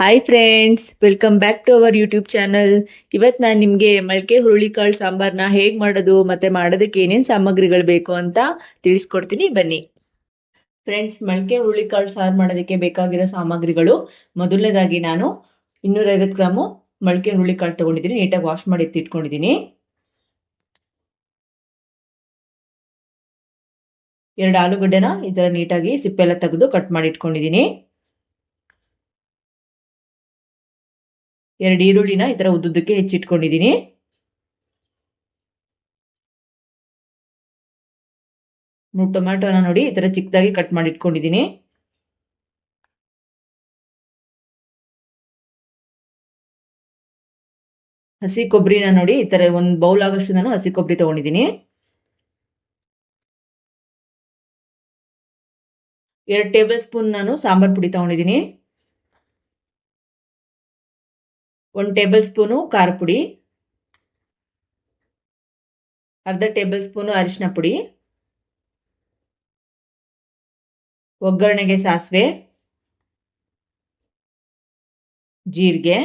Hi friends welcome back to our YouTube channel ಇವತ್ತು ನಾನು ನಿಮಗೆ ಮಳಕೆ ಹುರುಳಿಕಾಳು ಸಾಂಬಾರನ್ನ ಹೇಗೆ ಮಾಡೋದು ಮತ್ತು ಮಾಡೋದಕ್ಕೆ ಏನೇನು ಸಾಮಗ್ರಿಗಳು ಬೇಕು ಅಂತ ತಿಳಿಸ್ಕೊಡ್ತೀನಿ. ಬನ್ನಿ. ಫ್ರೆಂಡ್ಸ್ ಮಳಕೆ ಹುರುಳಿಕಾಳು ಸಾರು ಮಾಡೋದಕ್ಕೆ ಬೇಕಾಗಿರೋ ಸಾಮಗ್ರಿಗಳು. ಮೊದಲನೇದಾಗಿ ನಾನು ಇನ್ನೂರೈವತ್ತು ಗ್ರಾಮು ಮಳಕೆ ಹುರುಳಿಕಾಳು ತೊಗೊಂಡಿದ್ದೀನಿ. ನೀಟಾಗಿ ವಾಶ್ ಮಾಡಿ ಎತ್ತಿಟ್ಕೊಂಡಿದ್ದೀನಿ. ಎರಡು ಆಲೂಗಡ್ಡೆನ ಈ ಥರ ನೀಟಾಗಿ ಸಿಪ್ಪೆಲ್ಲ ತೆಗೆದು ಕಟ್ ಮಾಡಿ ಇಟ್ಕೊಂಡಿದ್ದೀನಿ. ಎರಡು ಈರುಳ್ಳಿನ ಈ ಥರ ಉದ್ದುದ್ದಕ್ಕೆ ಹೆಚ್ಚಿಟ್ಕೊಂಡಿದ್ದೀನಿ. ಟೊಮ್ಯಾಟೋನ ನೋಡಿ ಈ ಥರ ಚಿಕ್ಕದಾಗಿ ಕಟ್ ಮಾಡಿ ಇಟ್ಕೊಂಡಿದ್ದೀನಿ ಹಸಿ ಕೊಬ್ಬರಿನ ನೋಡಿ ಈ ಥರ ಒಂದು ಬೌಲ್ ಆಗೋಷ್ಟು ನಾನು ಹಸಿ ಕೊಬ್ಬರಿ ತೊಗೊಂಡಿದ್ದೀನಿ. ಎರಡು ಟೇಬಲ್ ಸ್ಪೂನ್ ನಾನು ಸಾಂಬಾರ್ ಪುಡಿ ತೊಗೊಂಡಿದ್ದೀನಿ. ಒಂದು ಟೇಬಲ್ ಸ್ಪೂನು ಖಾರ ಪುಡಿ, ಅರ್ಧ ಟೇಬಲ್ ಸ್ಪೂನು ಅರಿಶಿನ ಪುಡಿ, ಒಗ್ಗರಣೆಗೆ ಸಾಸಿವೆ, ಜೀರಿಗೆ,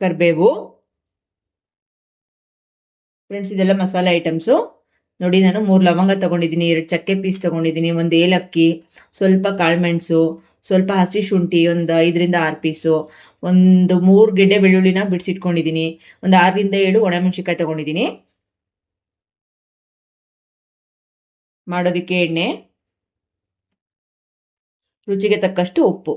ಕರಿಬೇವು, ಫ್ರೆಂಡ್ಸ್ ಇದೆಲ್ಲ ಮಸಾಲೆ ಐಟಮ್ಸು. ನೋಡಿ, ನಾನು ಮೂರು ಲವಂಗ ತಗೊಂಡಿದ್ದೀನಿ, ಎರಡು ಚಕ್ಕೆ ಪೀಸ್ ತಗೊಂಡಿದ್ದೀನಿ, ಒಂದು ಏಲಕ್ಕಿ, ಸ್ವಲ್ಪ ಕಾಳುಮೆಣಸು ಸ್ವಲ್ಪ ಹಸಿ ಶುಂಠಿ, ಒಂದು ಐದರಿಂದ ಆರು ಪೀಸು, ಒಂದು ಮೂರು ಗೆಡ್ಡೆ ಬೆಳ್ಳುಳ್ಳಿನ ಬಿಡಿಸಿಟ್ಕೊಂಡಿದ್ದೀನಿ. ಒಂದು ಆರರಿಂದ ಏಳು ಒಣಮೆಣಸಿನ್ಕಾಯಿ ತಗೊಂಡಿದ್ದೀನಿ. ಮಾಡೋದಕ್ಕೆ ಎಣ್ಣೆ, ರುಚಿಗೆ ತಕ್ಕಷ್ಟು ಉಪ್ಪು.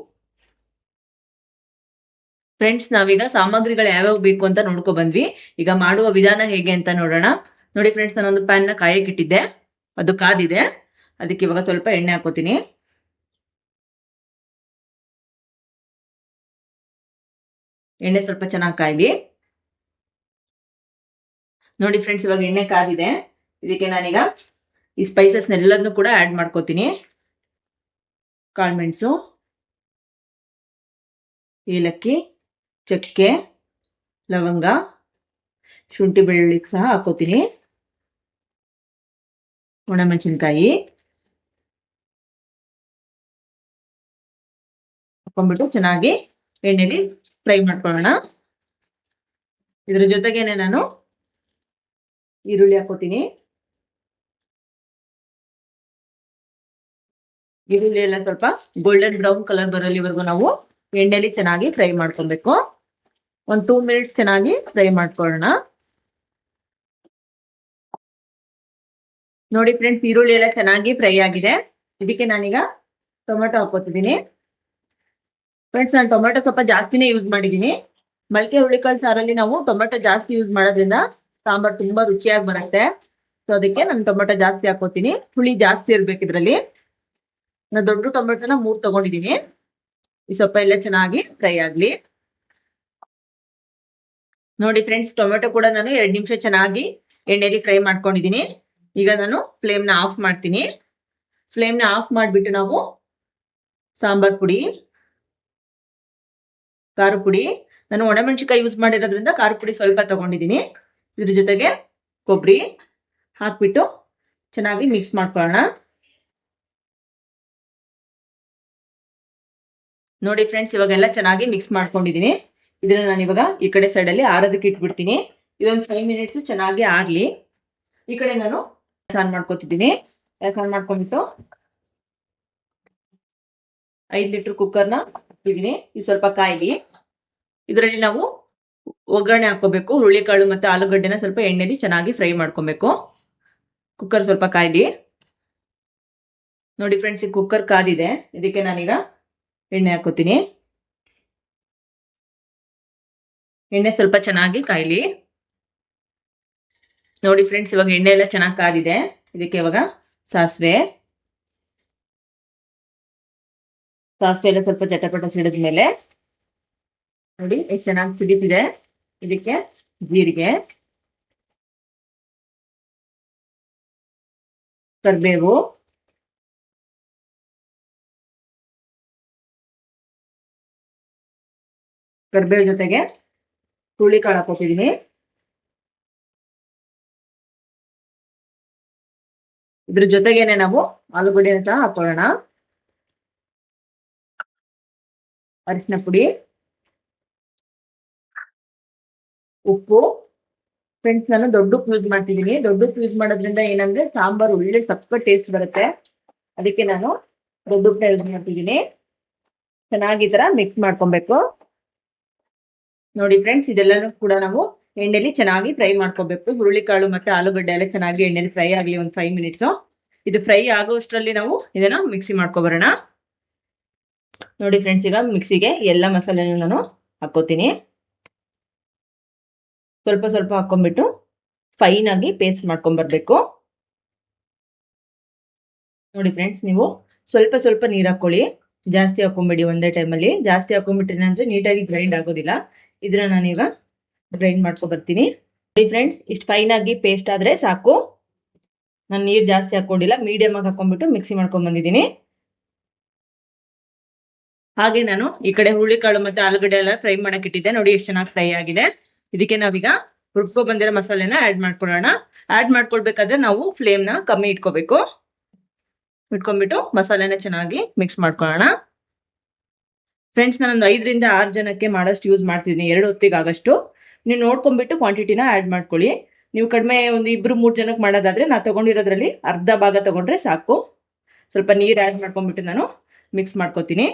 ಫ್ರೆಂಡ್ಸ್ ನಾವೀಗ ಸಾಮಗ್ರಿಗಳು ಯಾವ್ಯಾವ ಬೇಕು ಅಂತ ನೋಡ್ಕೊ ಬಂದ್ವಿ. ಈಗ ಮಾಡುವ ವಿಧಾನ ಹೇಗೆ ಅಂತ ನೋಡೋಣ. ನೋಡಿ ಫ್ರೆಂಡ್ಸ್ ನಾನೊಂದು ಪ್ಯಾನ್ನ ಕಾಯಕ್ಕೆ ಕಾಯಕ್ಕಿಟ್ಟಿದ್ದೆ ಅದು ಕಾದಿದೆ. ಅದಕ್ಕೆ ಇವಾಗ ಸ್ವಲ್ಪ ಎಣ್ಣೆ ಹಾಕೋತೀನಿ. ಎಣ್ಣೆ ಸ್ವಲ್ಪ ಚೆನ್ನಾಗಿ ಕಾಯ್ಲಿ. ನೋಡಿ ಫ್ರೆಂಡ್ಸ್ ಇವಾಗ ಎಣ್ಣೆ ಕಾದಿದೆ ಇದಕ್ಕೆ ನಾನೀಗ ಈ ಸ್ಪೈಸಸ್ನೆಲ್ಲದನ್ನು ಕೂಡ ಆ್ಯಡ್ ಮಾಡ್ಕೋತೀನಿ. ಕಾಳುಮೆಣಸು ಏಲಕ್ಕಿ, ಚಕ್ಕೆ, ಲವಂಗ, ಶುಂಠಿ ಬೆಳ್ಳುಳ್ಳಿ ಸಹ ಹಾಕೋತೀನಿ. ಒಣಮೆಣಸಿನ್ಕಾಯಿ. ಹಾಕೊಂಡ್ಬಿಟ್ಟು ಚೆನ್ನಾಗಿ ಎಣ್ಣೆಲಿ ಫ್ರೈ ಮಾಡ್ಕೊಳ್ಳೋಣ. ಇದ್ರ ಜೊತೆಗೇನೆ ನಾನು ಈರುಳ್ಳಿ ಹಾಕೋತೀನಿ. ಈರುಳ್ಳಿ ಎಲ್ಲ ಸ್ವಲ್ಪ ಗೋಲ್ಡನ್ ಬ್ರೌನ್ ಕಲರ್ ಬರೋಲ್ಲಿವರೆಗೂ ನಾವು ಎಣ್ಣೆಲಿ ಚೆನ್ನಾಗಿ ಫ್ರೈ ಮಾಡ್ಕೊಬೇಕು ಒಂದು ಟೂ ಮಿನಿಟ್ಸ್ ಚೆನ್ನಾಗಿ ಫ್ರೈ ಮಾಡ್ಕೊಳ್ಳೋಣ. ನೋಡಿ ಫ್ರೆಂಡ್ಸ್ ಈರುಳ್ಳಿ ಎಲ್ಲ ಚೆನ್ನಾಗಿ ಫ್ರೈ ಆಗಿದೆ. ಇದಕ್ಕೆ ನಾನೀಗ ಟೊಮೆಟೊ ಹಾಕೋತಿದ್ದೀನಿ. ಫ್ರೆಂಡ್ಸ್ ನಾನು ಟೊಮೆಟೊ ಸ್ವಲ್ಪ ಜಾಸ್ತಿನೇ ಯೂಸ್ ಮಾಡಿದ್ದೀನಿ. ಮಲ್ಕೆ ಹುಳಿಕಾಳು ಸಾರಲ್ಲಿ ನಾವು ಟೊಮೆಟೊ ಜಾಸ್ತಿ ಯೂಸ್ ಮಾಡೋದ್ರಿಂದ ಸಾಂಬಾರ್ ತುಂಬಾ ರುಚಿಯಾಗಿ ಬರುತ್ತೆ. ಸೊ ಅದಕ್ಕೆ ನಾನು ಟೊಮೆಟೊ ಜಾಸ್ತಿ ಹಾಕೋತೀನಿ. ಹುಳಿ ಜಾಸ್ತಿ ಇರ್ಬೇಕು ಇದರಲ್ಲಿ. ನಾನು ದೊಡ್ಡ ಟೊಮೆಟೊನ ಮೂರು ತಗೊಂಡಿದ್ದೀನಿ. ಈ ಸ್ವಲ್ಪ ಎಲ್ಲ ಚೆನ್ನಾಗಿ ಫ್ರೈ ಆಗ್ಲಿ. ನೋಡಿ ಫ್ರೆಂಡ್ಸ್ ಟೊಮೆಟೊ ಕೂಡ ನಾನು ಎರಡು ನಿಮಿಷ ಚೆನ್ನಾಗಿ ಎಣ್ಣೆಲಿ ಫ್ರೈ ಮಾಡ್ಕೊಂಡಿದ್ದೀನಿ. ಈಗ ನಾನು ಫ್ಲೇಮ್ನ ಆಫ್ ಮಾಡ್ತೀನಿ. ಫ್ಲೇಮ್ನ ಆಫ್ ಮಾಡಿಬಿಟ್ಟು ನಾವು ಸಾಂಬಾರ್ ಪುಡಿ ಖಾರ ಪುಡಿ ನಾನು ಒಣಮೆಣಸಿಕಾಯಿ ಯೂಸ್ ಮಾಡಿರೋದ್ರಿಂದ ಖಾರ ಪುಡಿ ಸ್ವಲ್ಪ ತಗೊಂಡಿದ್ದೀನಿ ಇದ್ರ ಜೊತೆಗೆ ಕೊಬ್ಬರಿ ಹಾಕ್ಬಿಟ್ಟು ಚೆನ್ನಾಗಿ ಮಿಕ್ಸ್ ಮಾಡ್ಕೊಳ್ಳೋಣ. ನೋಡಿ ಫ್ರೆಂಡ್ಸ್ ಇವಾಗೆಲ್ಲ ಚೆನ್ನಾಗಿ ಮಿಕ್ಸ್ ಮಾಡ್ಕೊಂಡಿದ್ದೀನಿ ಇದನ್ನ ನಾನು ಇವಾಗ ಈ ಕಡೆ ಸೈಡಲ್ಲಿ ಆರೋದಕ್ಕೆ ಇಟ್ಬಿಡ್ತೀನಿ. ಇದೊಂದು ಫೈವ್ ಮಿನಿಟ್ಸ್ ಚೆನ್ನಾಗಿ ಆರ್ಲಿ. ಈ ಕಡೆ ನಾನು ಆನ್ ಮಾಡ್ಕೊತಿದ್ದೀನಿ. ಮಾಡ್ಕೊಂಡ್ಬಿಟ್ಟು ಐದು ಲೀಟರ್ ಕುಕ್ಕರ್ನ ಇಟ್ಟಿದ್ದೀನಿ ಇದು ಸ್ವಲ್ಪ ಕಾಯಿಲಿ. ಇದರಲ್ಲಿ ನಾವು ಒಗ್ಗರಣೆ ಹಾಕೋಬೇಕು ಹುರುಳಿಕಾಳು ಮತ್ತು ಆಲೂಗಡ್ಡೆನ ಸ್ವಲ್ಪ ಎಣ್ಣೆಲಿ ಚೆನ್ನಾಗಿ ಫ್ರೈ ಮಾಡ್ಕೊಬೇಕು. ಕುಕ್ಕರ್ ಸ್ವಲ್ಪ ಕಾಯ್ಲಿ. ನೋಡಿ ಫ್ರೆಂಡ್ಸ್, ಈ ಕುಕ್ಕರ್ ಕಾದಿದೆ. ಇದಕ್ಕೆ ನಾನೀಗ ಎಣ್ಣೆ ಹಾಕೋತೀನಿ ಎಣ್ಣೆ ಸ್ವಲ್ಪ ಚೆನ್ನಾಗಿ ಕಾಯ್ಲಿ. ನೋಡಿ ಫ್ರೆಂಡ್ಸ್, ಇವಾಗ ಎಣ್ಣೆ ಎಲ್ಲ ಚೆನ್ನಾಗಿ ಕಾದಿದೆ. ಇದಕ್ಕೆ ಇವಾಗ ಸಾಸಿವೆ. ಸಾಸಿವೆ ಎಲ್ಲ ಸ್ವಲ್ಪ ಚಟಪಟ ಸಿಡಿದ ಮೇಲೆ ನೋಡಿ, ಎಷ್ಟು ಚೆನ್ನಾಗಿ ಸಿಡಿತಿದೆ ಇದಕ್ಕೆ ಜೀರಿಗೆ, ಕರಿಬೇವು ಕರಿಬೇವು ಜೊತೆಗೆ ಹುಳಿ ಕಾಳು ಹಾಕೊತಿದ್ದೀನಿ ಇದ್ರ ಜೊತೆಗೇನೆ ನಾವು ಆಲೂಗಡ್ಡೆನ ಸಹ ಹಾಕೊಳ್ಳೋಣ. ಅರಿಶಿನ ಪುಡಿ. ಉಪ್ಪು. ಫ್ರೆಂಡ್ಸ್ ನಾನು ದೊಡ್ಡ ಉಪ್ಪು ಯೂಸ್ ಮಾಡ್ತಿದ್ದೀನಿ. ದೊಡ್ಡ ಉಪ್ಪು ಯೂಸ್ ಮಾಡೋದ್ರಿಂದ ಏನಂದ್ರೆ ಸಾಂಬಾರು ಒಳ್ಳೆ ಸಕ್ಕ ಟೇಸ್ಟ್ ಬರುತ್ತೆ. ಅದಕ್ಕೆ ನಾನು ದೊಡ್ಡ ಉಪ್ಪನ್ನ ಯೂಸ್ ಮಾಡ್ತಿದ್ದೀನಿ. ಚೆನ್ನಾಗಿ ಈ ತರ ಮಿಕ್ಸ್ ಮಾಡ್ಕೊಬೇಕು. ನೋಡಿ ಫ್ರೆಂಡ್ಸ್ ಇದೆಲ್ಲನೂ ಕೂಡ ನಾವು ಎಣ್ಣೆಲಿ ಚೆನ್ನಾಗಿ ಫ್ರೈ ಮಾಡ್ಕೋಬೇಕು. ಹುರುಳಿಕಾಳು ಮತ್ತೆ ಆಲೂಗಡ್ಡೆ ಎಲ್ಲ ಚೆನ್ನಾಗಿ ಎಣ್ಣೆಲಿ ಫ್ರೈ ಆಗಲಿ ಒಂದು ಫೈವ್ ಮಿನಿಟ್ಸ್ ಇದು ಫ್ರೈ ಆಗೋಷ್ಟರಲ್ಲಿ ನಾವು ಇದನ್ನ ಮಿಕ್ಸಿ ಮಾಡ್ಕೊಬರೋಣ ನೋಡಿ ಫ್ರೆಂಡ್ಸ್ ಈಗ ಮಿಕ್ಸಿಗೆ ಎಲ್ಲ ಮಸಾಲೆನೂ ನಾನು ಹಾಕೋತೀನಿ ಸ್ವಲ್ಪ ಸ್ವಲ್ಪ ಹಾಕೊಂಡ್ಬಿಟ್ಟು ಫೈನ್ ಆಗಿ ಪೇಸ್ಟ್ ಮಾಡ್ಕೊಂಬರ್ಬೇಕು ನೋಡಿ ಫ್ರೆಂಡ್ಸ್ ನೀವು ಸ್ವಲ್ಪ ಸ್ವಲ್ಪ ನೀರು ಹಾಕೊಳ್ಳಿ. ಜಾಸ್ತಿ ಹಾಕೊಂಬಿಡಿ ಒಂದೇ ಟೈಮಲ್ಲಿ ಜಾಸ್ತಿ ಹಾಕೊಂಡ್ಬಿಟ್ರೆ ಅಂದ್ರೆ ನೀಟಾಗಿ ಗ್ರೈಂಡ್ ಆಗೋದಿಲ್ಲ. ಇದನ್ನ ನಾನೀಗ ಗ್ರೈಂಡ್ ಮಾಡ್ಕೊಬರ್ತೀನಿ ನೋಡಿ ಫ್ರೆಂಡ್ಸ್ ಇಷ್ಟು ಫೈನ್ ಆಗಿ ಪೇಸ್ಟ್ ಆದ್ರೆ ಸಾಕು. ನಾನು ನೀರು ಜಾಸ್ತಿ ಹಾಕೊಂಡಿಲ್ಲ ಮೀಡಿಯಮ್ ಆಗಿ ಹಾಕೊಂಡ್ಬಿಟ್ಟು ಮಿಕ್ಸಿ ಮಾಡ್ಕೊಂಡ್ ಬಂದಿದ್ದೀನಿ. ಹಾಗೆ ನಾನು ಈ ಕಡೆ ಹುರುಳಿಕಾಳು ಮತ್ತೆ ಆಲೂಗಡ್ಡೆ ಎಲ್ಲ ಫ್ರೈ ಮಾಡಕ್ಕೆ ಇಟ್ಟಿದ್ದೆ. ನೋಡಿ ಎಷ್ಟು ಚೆನ್ನಾಗಿ ಫ್ರೈ ಆಗಿದೆ. ಇದಕ್ಕೆ ನಾವೀಗ ರುಬ್ಕೊ ಬಂದಿರೋ ಮಸಾಲೆನ ಆ್ಯಡ್ ಮಾಡ್ಕೊಳ್ಳೋಣ. ಆ್ಯಡ್ ಮಾಡ್ಕೊಳ್ಬೇಕಾದ್ರೆ ನಾವು ಫ್ಲೇಮ್ನ ಕಮ್ಮಿ ಇಟ್ಕೋಬೇಕು. ಇಟ್ಕೊಂಡ್ಬಿಟ್ಟು ಮಸಾಲೆನ ಚೆನ್ನಾಗಿ ಮಿಕ್ಸ್ ಮಾಡ್ಕೊಳ್ಳೋಣ. ಫ್ರೆಂಡ್ಸ್ ನಾನೊಂದು ಐದರಿಂದ ಆರು ಜನಕ್ಕೆ ಮಾಡೋಷ್ಟು ಯೂಸ್ ಮಾಡ್ತಿದ್ದೀನಿ. ಎರಡು ಹೊತ್ತಿಗೆ ಆಗಷ್ಟು. ನೀವು ನೋಡ್ಕೊಂಡ್ಬಿಟ್ಟು ಕ್ವಾಂಟಿಟಿನ ಆ್ಯಡ್ ಮಾಡ್ಕೊಳ್ಳಿ. ನೀವು ಕಡಿಮೆ ಒಂದು ಇಬ್ಬರು ಮೂರು ಜನಕ್ಕೆ ಮಾಡೋದಾದರೆ ನಾನು ತೊಗೊಂಡಿರೋದ್ರಲ್ಲಿ ಅರ್ಧ ಭಾಗ ತೊಗೊಂಡ್ರೆ ಸಾಕು. ಸ್ವಲ್ಪ ನೀರು ಆ್ಯಡ್ ಮಾಡ್ಕೊಂಡ್ಬಿಟ್ಟು ನಾನು ಮಿಕ್ಸ್ ಮಾಡ್ಕೊತೀನಿ.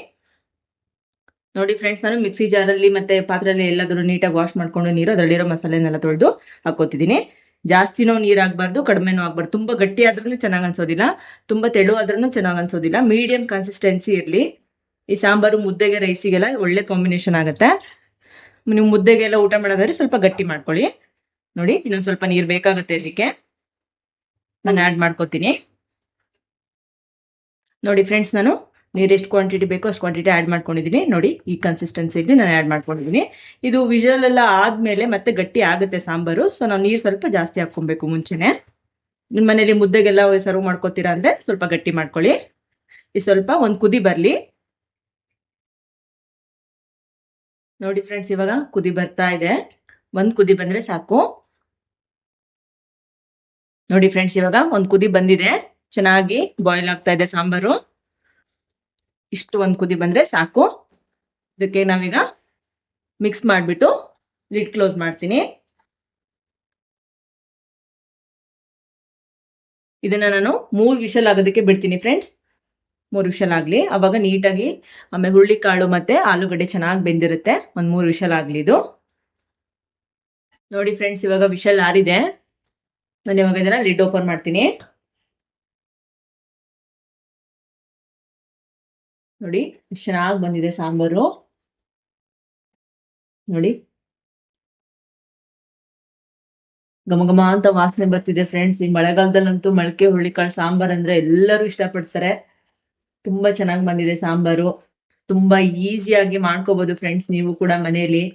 ನೋಡಿ ಫ್ರೆಂಡ್ಸ್ ನಾನು ಮಿಕ್ಸಿ ಜಾರಲ್ಲಿ ಮತ್ತೆ ಪಾತ್ರೆಯಲ್ಲಿ ಎಲ್ಲಾದರೂ ನೀಟಾಗಿ ವಾಶ್ ಮಾಡ್ಕೊಂಡು ನೀರು ಅದರಲ್ಲಿರೋ ಮಸಾಲೆನೆಲ್ಲ ತೊಳೆದು ಹಾಕೋತಿದ್ದೀನಿ ಜಾಸ್ತಿನೂ ನೀರು ಆಗಬಾರ್ದು ಕಡಿಮೆನೂ ಆಗಬಾರ್ದು. ತುಂಬ ಗಟ್ಟಿ ಆದ್ರೂ ಚೆನ್ನಾಗಿ ಅನ್ಸೋದಿಲ್ಲ. ತುಂಬ ತೆಳು ಆದ್ರೂ ಚೆನ್ನಾಗಿ ಅನ್ಸೋದಿಲ್ಲ. ಮೀಡಿಯಂ ಕನ್ಸಿಸ್ಟೆನ್ಸಿ ಇರಲಿ. ಈ ಸಾಂಬಾರು, ಮುದ್ದೆಗೆ ರೈಸಿಗೆಲ್ಲ ಒಳ್ಳೆ ಕಾಂಬಿನೇಷನ್ ಆಗುತ್ತೆ. ನೀವು ಮುದ್ದೆಗೆಲ್ಲ ಊಟ ಮಾಡೋದಾದ್ರೆ ಸ್ವಲ್ಪ ಗಟ್ಟಿ ಮಾಡ್ಕೊಳ್ಳಿ. ನೋಡಿ, ಇನ್ನೊಂದು ಸ್ವಲ್ಪ ನೀರು ಬೇಕಾಗುತ್ತೆ ಇದಕ್ಕೆ ನಾನು ಆ್ಯಡ್ ಮಾಡ್ಕೋತೀನಿ. ನೋಡಿ ಫ್ರೆಂಡ್ಸ್ ನಾನು ನೀರು ಎಷ್ಟು ಕ್ವಾಂಟಿಟಿ ಬೇಕೋ ಅಷ್ಟು ಕ್ವಾಂಟಿಟಿ ಆ್ಯಡ್ ಮಾಡ್ಕೊಂಡಿದ್ದೀನಿ ನೋಡಿ, ಈ ಕನ್ಸಿಸ್ಟೆನ್ಸಿಯಲ್ಲಿ ನಾನು ಆ್ಯಡ್ ಮಾಡ್ಕೊಂಡಿದ್ದೀನಿ ಇದು ವಿಜುವಲ್ ಎಲ್ಲ ಆದಮೇಲೆ ಮತ್ತೆ ಗಟ್ಟಿ ಆಗುತ್ತೆ ಸಾಂಬಾರು. ಸೊ ನಾವು ನೀರು ಸ್ವಲ್ಪ ಜಾಸ್ತಿ ಹಾಕ್ಕೊಬೇಕು ಮುಂಚೆನೆ. ನಿಮ್ಮ ಮನೇಲಿ ಮುದ್ದೆಗೆಲ್ಲ ಸರ್ವ್ ಮಾಡ್ಕೋತೀರಾ ಅಂದರೆ ಸ್ವಲ್ಪ ಗಟ್ಟಿ ಮಾಡ್ಕೊಳ್ಳಿ. ಈ ಸ್ವಲ್ಪ ಒಂದು ಕುದಿ ಬರಲಿ. ನೋಡಿ ಫ್ರೆಂಡ್ಸ್ ಇವಾಗ ಕುದಿ ಬರ್ತಾ ಇದೆ. ಒಂದು ಕುದಿ ಬಂದರೆ ಸಾಕು. ನೋಡಿ ಫ್ರೆಂಡ್ಸ್ ಇವಾಗ ಒಂದು ಕುದಿ ಬಂದಿದೆ. ಚೆನ್ನಾಗಿ ಬಾಯ್ಲ್ ಆಗ್ತಾ ಇದೆ ಸಾಂಬಾರು. ಇಷ್ಟು ಒಂದು ಕುದಿ ಬಂದರೆ ಸಾಕು. ಇದಕ್ಕೆ ನಾವೀಗ ಮಿಕ್ಸ್ ಮಾಡಿಬಿಟ್ಟು ಲಿಡ್ ಕ್ಲೋಸ್ ಮಾಡ್ತೀನಿ. ಇದನ್ನ ನಾನು ಮೂರು ವಿಷಲ್ ಆಗೋದಕ್ಕೆ ಬಿಡ್ತೀನಿ ಫ್ರೆಂಡ್ಸ್ ಮೂರು ವಿಷಲ್ ಆಗಲಿ. ಅವಾಗ ನೀಟಾಗಿ ಆಮೇಲೆ ಹುರುಳಿಕಾಳು ಕಾಳು ಮತ್ತೆ ಆಲೂಗಡ್ಡೆ ಚೆನ್ನಾಗಿ ಬೆಂದಿರುತ್ತೆ. ಒಂದು ಮೂರು ವಿಷಲ್ ಆಗಲಿ ಇದು. ನೋಡಿ ಫ್ರೆಂಡ್ಸ್ ಇವಾಗ ವಿಷಲ್ ಆರಿದೆ. ನಾನು ಇವಾಗ ಇದನ್ನು ಲಿಡ್ ಓಪನ್ ಮಾಡ್ತೀನಿ. ನೋಡಿ ಎಷ್ಟು ಚೆನ್ನಾಗಿ ಬಂದಿದೆ ಸಾಂಬಾರು. ನೋಡಿ. ಘಮ ಘಮ ಅಂತ ವಾಸನೆ ಬರ್ತಿದೆ ಫ್ರೆಂಡ್ಸ್ ಈ ಮಳೆಗಾಲದಲ್ಲಂತೂ ಮೊಳಕೆ ಹುರುಳಿಕಾಳು, ಸಾಂಬಾರ್ ಅಂದ್ರೆ ಎಲ್ಲರೂ ಇಷ್ಟಪಡ್ತಾರೆ. ತುಂಬಾ ಚೆನ್ನಾಗಿ ಬಂದಿದೆ ಸಾಂಬಾರು. ತುಂಬಾ ಈಸಿಯಾಗಿ ಮಾಡ್ಕೋಬಹುದು ಫ್ರೆಂಡ್ಸ್ ನೀವು ಕೂಡ ಮನೆಯಲ್ಲಿ.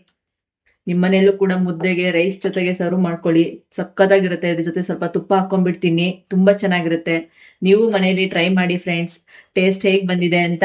ನಿಮ್ಮ ಮನೆಯಲ್ಲೂ ಕೂಡ ಮುದ್ದೆಗೆ ರೈಸ್ ಜೊತೆಗೆ ಸರ್ವ್ ಮಾಡ್ಕೊಳ್ಳಿ. ಸಕ್ಕತ್ತಾಗಿರುತ್ತೆ ಇದ್ರ ಜೊತೆ ಸ್ವಲ್ಪ ತುಪ್ಪ ಹಾಕೊಂಡ್ಬಿಡ್ತೀನಿ ತುಂಬಾ ಚೆನ್ನಾಗಿರುತ್ತೆ. ನೀವು ಮನೆಯಲ್ಲಿ ಟ್ರೈ ಮಾಡಿ ಫ್ರೆಂಡ್ಸ್ ಟೇಸ್ಟ್ ಹೇಗೆ ಬಂದಿದೆ ಅಂತ